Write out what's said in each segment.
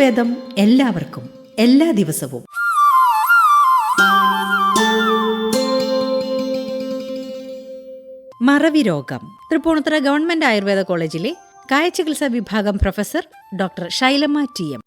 ആയുർവേദം എല്ലാവർക്കും എല്ലാ ദിവസവും. മറവി രോഗം. തൃപ്പൂണിത്തുറ ഗവൺമെന്റ് ആയുർവേദ കോളേജിലെ കായചികിത്സാ വിഭാഗം professor doctor Shailamma T M.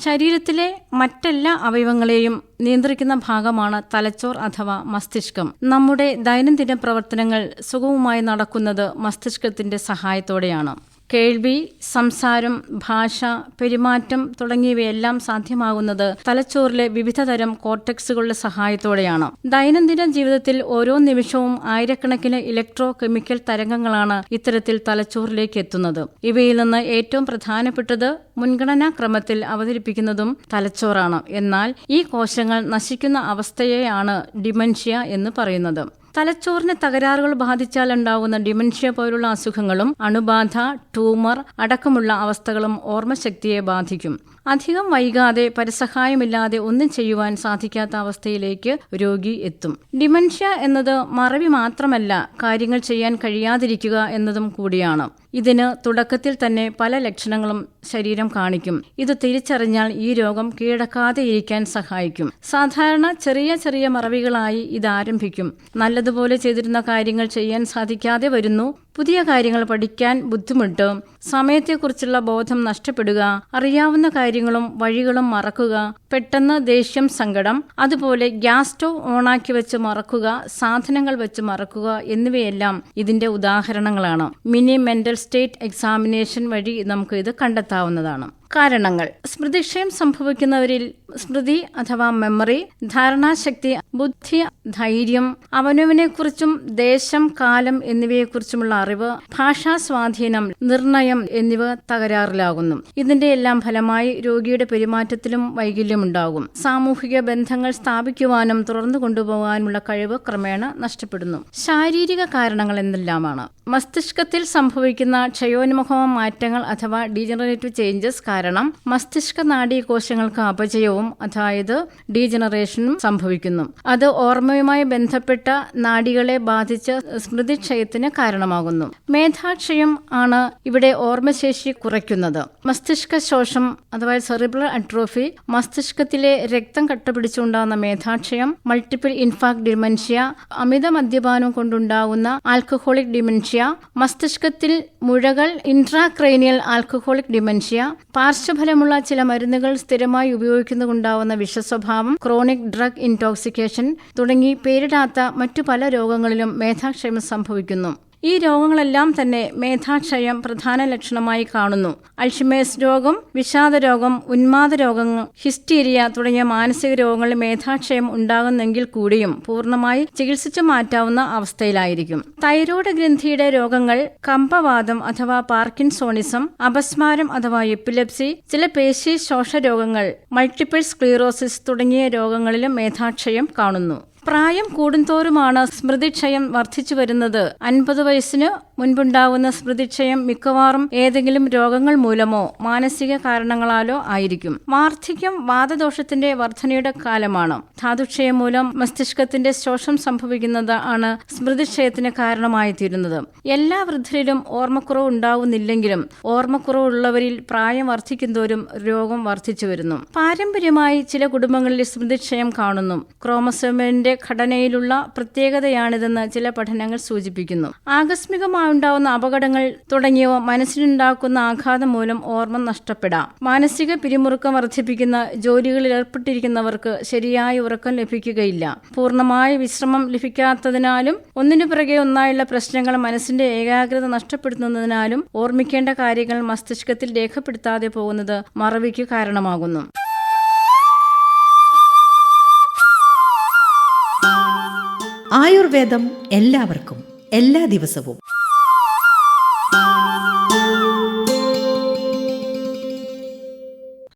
ശരീരത്തിലെ മറ്റെല്ലാ അവയവങ്ങളെയും നിയന്ത്രിക്കുന്ന ഭാഗമാണ് തലച്ചോർ അഥവാ മസ്തിഷ്കം. നമ്മുടെ ദൈനംദിന പ്രവർത്തനങ്ങൾ സുഗമമായി നടക്കുന്നത് മസ്തിഷ്കത്തിന്റെ സഹായത്തോടെയാണ്. കേൾവി സംസാരം ഭാഷ പെരുമാറ്റം തുടങ്ങിയവയെല്ലാം സാധ്യമാകുന്നത് തലച്ചോറിലെ വിവിധതരം കോർട്ടക്സുകളുടെ സഹായത്തോടെയാണ്. ദൈനംദിന ജീവിതത്തിൽ ഓരോ നിമിഷവും ആയിരക്കണക്കിന് ഇലക്ട്രോ കെമിക്കൽ തരംഗങ്ങളാണ് ഇത്തരത്തിൽ തലച്ചോറിലേക്ക് എത്തുന്നത്. ഇവയിൽ നിന്ന് ഏറ്റവും പ്രധാനപ്പെട്ടത് മുൻഗണനാ ക്രമത്തിൽ അവതരിപ്പിക്കുന്നതും തലച്ചോറാണ്. എന്നാൽ ഈ കോശങ്ങൾ നശിക്കുന്ന അവസ്ഥയെയാണ് ഡിമൻഷ്യ എന്ന് പറയുന്നത്. തലച്ചോറിന് തകരാറുകൾ ബാധിച്ചാൽ ഉണ്ടാകുന്ന ഡിമൻഷ്യ പോലുള്ള അസുഖങ്ങളും അണുബാധ ട്യൂമർ അടക്കമുള്ള അവസ്ഥകളും ഓർമ്മശക്തിയെ ബാധിക്കും. അധികം വൈകാതെ പരസഹായമില്ലാതെ ഒന്നും ചെയ്യുവാൻ സാധിക്കാത്ത അവസ്ഥയിലേക്ക് രോഗി എത്തും. ഡിമൻഷ്യ എന്നത് മറവി മാത്രമല്ല കാര്യങ്ങൾ ചെയ്യാൻ കഴിയാതിരിക്കുക എന്നതും കൂടിയാണ്. ഇതിന് തുടക്കത്തിൽ തന്നെ പല ലക്ഷണങ്ങളും ശരീരം കാണിക്കും. ഇത് തിരിച്ചറിഞ്ഞാൽ ഈ രോഗം കീഴടക്കാതെ ഇരിക്കാൻ സഹായിക്കും. സാധാരണ ചെറിയ ചെറിയ മറവികളായി ഇത് ആരംഭിക്കും നല്ലതുപോലെ ചെയ്തിരുന്ന കാര്യങ്ങൾ ചെയ്യാൻ സാധിക്കാതെ വരുന്നു പുതിയ കാര്യങ്ങൾ പഠിക്കാൻ ബുദ്ധിമുട്ട് സമയത്തെക്കുറിച്ചുള്ള ബോധം നഷ്ടപ്പെടുക അറിയാവുന്ന കാര്യങ്ങളും വഴികളും മറക്കുക പെട്ടെന്ന് ദേഷ്യം സങ്കടം അതുപോലെ ഗ്യാസ് സ്റ്റവ് ഓണാക്കി വെച്ച് മറക്കുക സാധനങ്ങൾ വെച്ച് മറക്കുക എന്നിവയെല്ലാം ഇതിന്റെ ഉദാഹരണങ്ങളാണ്. മിനി മെന്റൽ സ്റ്റേറ്റ് എക്സാമിനേഷൻ വഴി നമുക്ക് ഇത് കണ്ടെത്താവുന്നതാണ്. കാരണങ്ങൾ. സ്മൃതിക്ഷയം സംഭവിക്കുന്നവരിൽ സ്മൃതി അഥവാ മെമ്മറി ധാരണാശക്തി ബുദ്ധി ധൈര്യം അവനവനെക്കുറിച്ചും ദേശം കാലം എന്നിവയെക്കുറിച്ചുമുള്ള അറിവ് ഭാഷാ സ്വാധീനം നിർണയം എന്നിവ തകരാറിലാകുന്നു. ഇതിന്റെ എല്ലാം ഫലമായി രോഗിയുടെ പെരുമാറ്റത്തിലും വൈകല്യമുണ്ടാകും സാമൂഹിക ബന്ധങ്ങൾ സ്ഥാപിക്കുവാനും തുറന്നു കൊണ്ടുപോകാനുമുള്ള കഴിവ് ക്രമേണ നഷ്ടപ്പെടുന്നു. ശാരീരിക കാരണങ്ങൾ എന്തെല്ലാമാണ്? മസ്തിഷ്കത്തിൽ സംഭവിക്കുന്ന ക്ഷയോന്മുഖ മാറ്റങ്ങൾ അഥവാ ഡീജനറേറ്റീവ് ചേഞ്ചസ് കാരണം മസ്തിഷ്ക നാഡീകോശങ്ങൾക്ക് അപചയവും അതായത് ഡീജനറേഷനും സംഭവിക്കുന്നു. അത് ഓർമ്മയുമായി ബന്ധപ്പെട്ട നാഡികളെ ബാധിച്ച് സ്മൃതിക്ഷയത്തിന് കാരണമാകുന്നു. മേധാക്ഷയം ആണ് ഇവിടെ ഓർമ്മശേഷി കുറയ്ക്കുന്നത്. മസ്തിഷ്ക ശോഷം അഥവാ സെറിബ്രൽ അട്രോഫി മസ്തിഷ്കത്തിലെ രക്തം കട്ടപിടിച്ചുണ്ടാകുന്ന മേധാക്ഷയം മൾട്ടിപ്പിൾ ഇൻഫാക്ട് ഡിമെൻഷ്യ അമിത മദ്യപാനം കൊണ്ടുണ്ടാകുന്ന ആൽക്കഹോളിക് ഡിമെൻഷ്യ മസ്തിഷ്കത്തിൽ മുഴകൾ ഇൻട്രാക്രൈനിയൽ ആൽക്കഹോളിക് ഡിമെൻഷ്യ പാർശ്വഫലമുള്ള ചില മരുന്നുകൾ സ്ഥിരമായി ഉപയോഗിക്കുന്നതുകൊണ്ടാവുന്ന വിഷസ്വഭാവം ക്രോണിക് ഡ്രഗ് ഇൻടോക്സിക്കേഷൻ തുടങ്ങി പേരിടാത്ത മറ്റു പല രോഗങ്ങളിലും മേധാക്ഷയം സംഭവിക്കുന്നു. ഈ രോഗങ്ങളെല്ലാം തന്നെ മേധാക്ഷയം പ്രധാന ലക്ഷണമായി കാണുന്നു. അൾഷിമേഴ്സ് രോഗം വിഷാദ രോഗം ഉന്മാദ രോഗങ്ങൾ ഹിസ്റ്റീരിയ തുടങ്ങിയ മാനസിക രോഗങ്ങളിൽ മേധാക്ഷയം ഉണ്ടാകുന്നെങ്കിൽ കൂടിയും പൂർണമായി ചികിത്സിച്ചു മാറ്റാവുന്ന അവസ്ഥയിലായിരിക്കും. തൈറോയ്ഡ് ഗ്രന്ഥിയുടെ രോഗങ്ങൾ കമ്പവാദം അഥവാ പാർക്കിൻസോണിസം അപസ്മാരം അഥവാ എപ്പിലെപ്സി ചില പേശി ശോഷ രോഗങ്ങൾ മൾട്ടിപ്പിൾ സ്ക്ലീറോസിസ് തുടങ്ങിയ രോഗങ്ങളിലും മേധാക്ഷയം കാണുന്നു. പ്രായം കൂടുന്തോറുമാണ് സ്മൃതിക്ഷയം വർദ്ധിച്ചു വരുന്നത്. അൻപത് വയസ്സിന് മുൻപുണ്ടാകുന്ന സ്മൃതിക്ഷയം മിക്കവാറും ഏതെങ്കിലും രോഗങ്ങൾ മൂലമോ മാനസിക കാരണങ്ങളാലോ ആയിരിക്കും. വാർദ്ധക്യം വാദദോഷത്തിന്റെ വർധനയുടെ കാലമാണ്. ധാതുക്ഷയം മൂലം മസ്തിഷ്കത്തിന്റെ ശോഷം സംഭവിക്കുന്നത് ആണ് സ്മൃതിക്ഷയത്തിന് കാരണമായി തീരുന്നത് എല്ലാ വൃദ്ധരിലും ഓർമ്മക്കുറവ് ഉണ്ടാവുന്നില്ലെങ്കിലും ഓർമ്മക്കുറവുള്ളവരിൽ പ്രായം വർദ്ധിക്കുന്തോറും രോഗം വർദ്ധിച്ചു വരുന്നു. പാരമ്പര്യമായി ചില കുടുംബങ്ങളിൽ സ്മൃതിക്ഷയം കാണുന്നു. ക്രോമസോമിന്റെ ഘടനയിലുള്ള പ്രത്യേകതയാണിതെന്ന് ചില പഠനങ്ങൾ സൂചിപ്പിക്കുന്നു. ആകസ്മികമായുണ്ടാവുന്ന അപകടങ്ങൾ തുടങ്ങിയവ മനസ്സിനുണ്ടാക്കുന്ന ആഘാതം മൂലം ഓർമ്മ നഷ്ടപ്പെടാം. മാനസിക പിരിമുറുക്കം വർദ്ധിപ്പിക്കുന്ന ജോലികളിൽ ഏർപ്പെട്ടിരിക്കുന്നവർക്ക് ശരിയായ ഉറക്കം ലഭിക്കുകയില്ല. പൂർണമായ വിശ്രമം ലഭിക്കാത്തതിനാലും ഒന്നിനു പിറകെ ഒന്നായുള്ള പ്രശ്നങ്ങൾ മനസ്സിന്റെ ഏകാഗ്രത നഷ്ടപ്പെടുത്തുന്നതിനാലും ഓർമ്മിക്കേണ്ട കാര്യങ്ങൾ മസ്തിഷ്കത്തിൽ രേഖപ്പെടുത്താതെ പോകുന്നത് മറവിക്ക് കാരണമാകുന്നു. ആയുർവേദം എല്ലാവർക്കും എല്ലാ ദിവസവും.